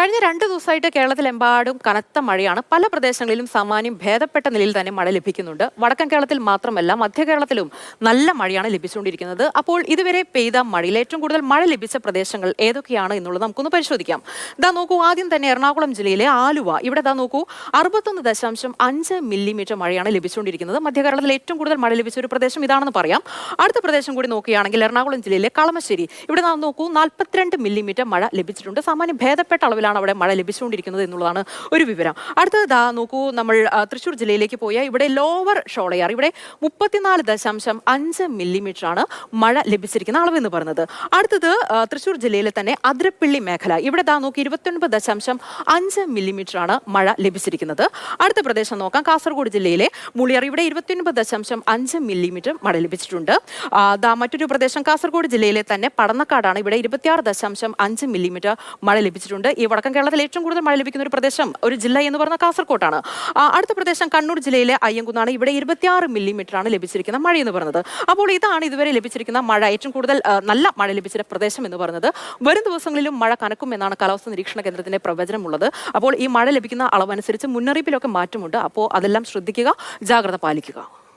കഴിഞ്ഞ രണ്ട് ദിവസമായിട്ട് കേരളത്തിലെമ്പാടും കനത്ത മഴയാണ്. പല പ്രദേശങ്ങളിലും സാമാന്യം ഭേദപ്പെട്ട നിലയിൽ തന്നെ മഴ ലഭിക്കുന്നുണ്ട്. വടക്കൻ കേരളത്തിൽ മാത്രമല്ല മധ്യ കേരളത്തിലും നല്ല മഴയാണ് ലഭിച്ചുകൊണ്ടിരിക്കുന്നത്. അപ്പോൾ ഇതുവരെ പെയ്ത മഴയിൽ ഏറ്റവും കൂടുതൽ മഴ ലഭിച്ച പ്രദേശങ്ങൾ ഏതൊക്കെയാണ് എന്നുള്ളത് നമുക്കൊന്ന് പരിശോധിക്കാം. ഇതാ നോക്കൂ ആദ്യം തന്നെ എറണാകുളം ജില്ലയിലെ ആലുവ. ഇവിടെ ഇതാ നോക്കൂ അറുപത്തൊന്ന് ദശാംശം അഞ്ച് മില്ലിമീറ്റർ മഴയാണ് ലഭിച്ചുകൊണ്ടിരിക്കുന്നത്. മധ്യ കേരളത്തിൽ ഏറ്റവും കൂടുതൽ മഴ ലഭിച്ച ഒരു പ്രദേശം ഇതാണെന്ന് പറയാം. അടുത്ത പ്രദേശം കൂടി നോക്കുകയാണെങ്കിൽ എറണാകുളം ജില്ലയിലെ കളമശ്ശേരി. ഇവിടെ നോക്കൂ നാൽപ്പത്തിരണ്ട് മില്ലിമീറ്റർ മഴ ലഭിച്ചിട്ടുണ്ട്. സാമാന്യം ഭേദപ്പെട്ട അളവിലാണ് അവിടെ മഴ ലഭിച്ചുകൊണ്ടിരിക്കുന്നത് എന്നുള്ളതാണ് ഒരു വിവരം. അടുത്തത് നോക്കൂ നമ്മൾ തൃശ്ശൂർ ജില്ലയിലേക്ക് പോയാൽ ഇവിടെ ലോവർ ഷോളയാർ ഇവിടെ മുപ്പത്തിനാല് ദശാംശം അഞ്ച് മില്ലിമീറ്റർ ആണ് മഴ ലഭിച്ചിരിക്കുന്ന അളവ് എന്ന് പറയുന്നത്. അടുത്തത് തൃശ്ശൂർ ജില്ലയിലെ തന്നെ അതിരപ്പിള്ളി മേഖല ഇവിടെ ദാ നോക്കി ഇരുപത്തൊൻപത് ദശാംശം അഞ്ച് മില്ലിമീറ്റർ ആണ് മഴ ലഭിച്ചിരിക്കുന്നത്. അടുത്ത പ്രദേശം നോക്കാം കാസർഗോഡ് ജില്ലയിലെ മുളിയാർ ഇവിടെ ഇരുപത്തിയൊൻപത് ദശാംശം അഞ്ച് മില്ലിമീറ്റർ മഴ ലഭിച്ചിട്ടുണ്ട്. ദാ മറ്റൊരു പ്രദേശം കാസർഗോഡ് ജില്ലയിലെ തന്നെ പടന്നക്കാടാണ് ഇവിടെ ഇരുപത്തിയാറ് ദശാംശം അഞ്ച് മില്ലിമീറ്റർ മഴ ലഭിച്ചിട്ടുണ്ട്. ഈ കേരളത്തിൽ ഏറ്റവും കൂടുതൽ മഴ ലഭിക്കുന്ന ഒരു പ്രദേശം ഒരു ജില്ല എന്ന് പറഞ്ഞ കാസർകോട്ടാണ്. അടുത്ത പ്രദേശം കണ്ണൂർ ജില്ലയിലെ അയ്യങ്കുന്നാണ്. ഇവിടെ ഇരുപത്തിയാറ് മില്ലിമീറ്റർ ആണ് ലഭിച്ചിരിക്കുന്ന മഴ എന്ന് പറഞ്ഞത് അപ്പോൾ ഇതാണ് ഇതുവരെ ലഭിച്ചിരിക്കുന്ന മഴ ഏറ്റവും കൂടുതൽ നല്ല മഴ ലഭിച്ച പ്രദേശം എന്ന് പറയുന്നത്. വരും ദിവസങ്ങളിലും മഴ കനക്കും എന്നാണ് കാലാവസ്ഥ നിരീക്ഷണ കേന്ദ്രത്തിന്റെ പ്രവചനമുള്ളത്. അപ്പോൾ ഈ മഴ ലഭിക്കുന്ന അളവനുസരിച്ച് മുന്നറിയിപ്പിലൊക്കെ മാറ്റമുണ്ട്. അപ്പോൾ അതെല്ലാം ശ്രദ്ധിക്കുക ജാഗ്രത പാലിക്കുക.